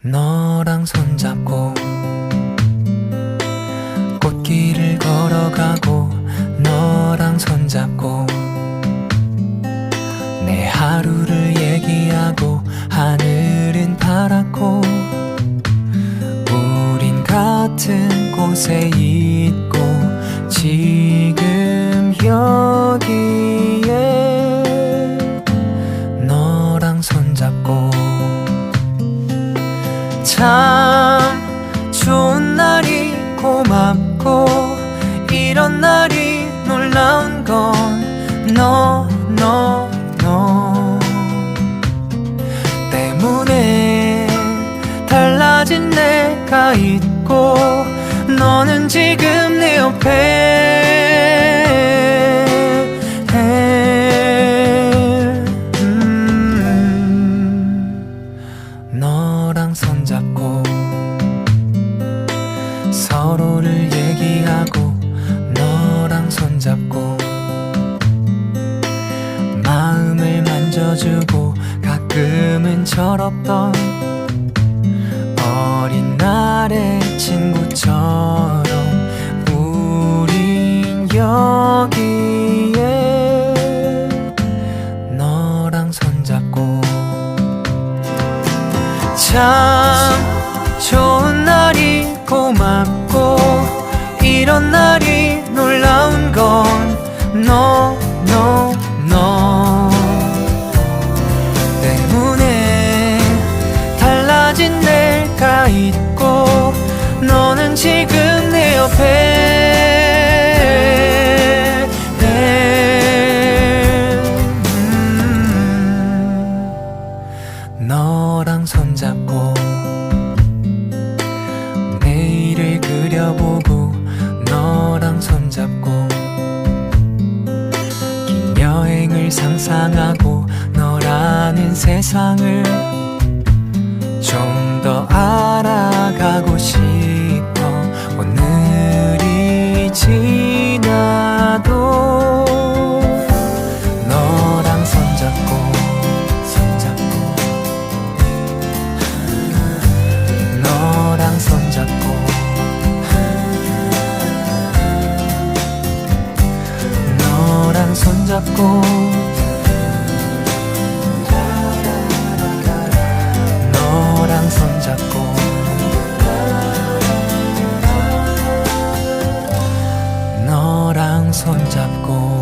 너랑 손잡고 꽃길을 걸어가고 너랑 손잡고 내 하루를 얘기하고 하늘은 파랗고 우린 같은 곳에 있고 지금 여기에 너랑 손잡고 참 좋은 날이 고맙고 이런 날이 놀라운 건너 너 너 때문에 달라진 내가 있고 너는 지금 내 옆에 손잡고 서로를 얘기하고 너랑 손잡고 마음을 만져주고 가끔은 철없던 어린 날의 친구 참 좋은 날이 고맙고 이런 날이 놀라운 건 너 너 너 때문에 달라진 내가 있고 너는 지금 손잡고 내일을 그려보고 너랑 손잡고 긴 여행을 상상하고 너라는 세상을 좀 더 알아가고 싶어. 오늘이 지 손잡고. 너랑 손잡고. 너랑 손잡고.